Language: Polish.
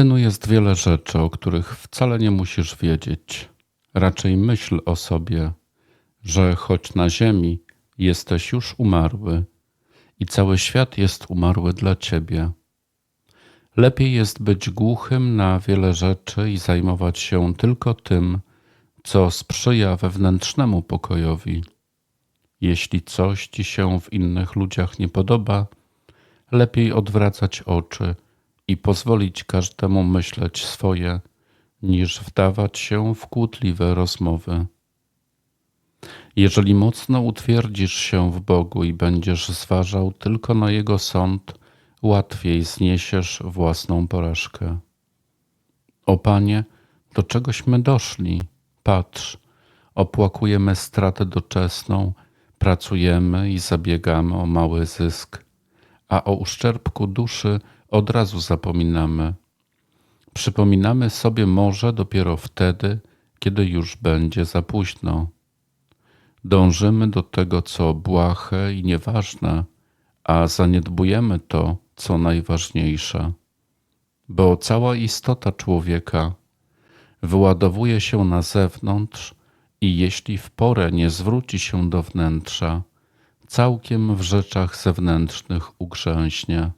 Synu, jest wiele rzeczy, o których wcale nie musisz wiedzieć. Raczej myśl o sobie, że choć na ziemi jesteś już umarły i cały świat jest umarły dla ciebie. Lepiej jest być głuchym na wiele rzeczy i zajmować się tylko tym, co sprzyja wewnętrznemu pokojowi. Jeśli coś ci się w innych ludziach nie podoba, lepiej odwracać oczy i pozwolić każdemu myśleć swoje, niż wdawać się w kłótliwe rozmowy. Jeżeli mocno utwierdzisz się w Bogu i będziesz zważał tylko na Jego sąd, łatwiej zniesiesz własną porażkę. O Panie, do czegośmy doszli? Patrz, opłakujemy stratę doczesną, pracujemy i zabiegamy o mały zysk, a o uszczerbku duszy od razu zapominamy. Przypominamy sobie może dopiero wtedy, kiedy już będzie za późno. Dążymy do tego, co błahe i nieważne, a zaniedbujemy to, co najważniejsze. Bo cała istota człowieka wyładowuje się na zewnątrz i jeśli w porę nie zwróci się do wnętrza, całkiem w rzeczach zewnętrznych ugrzęźnie.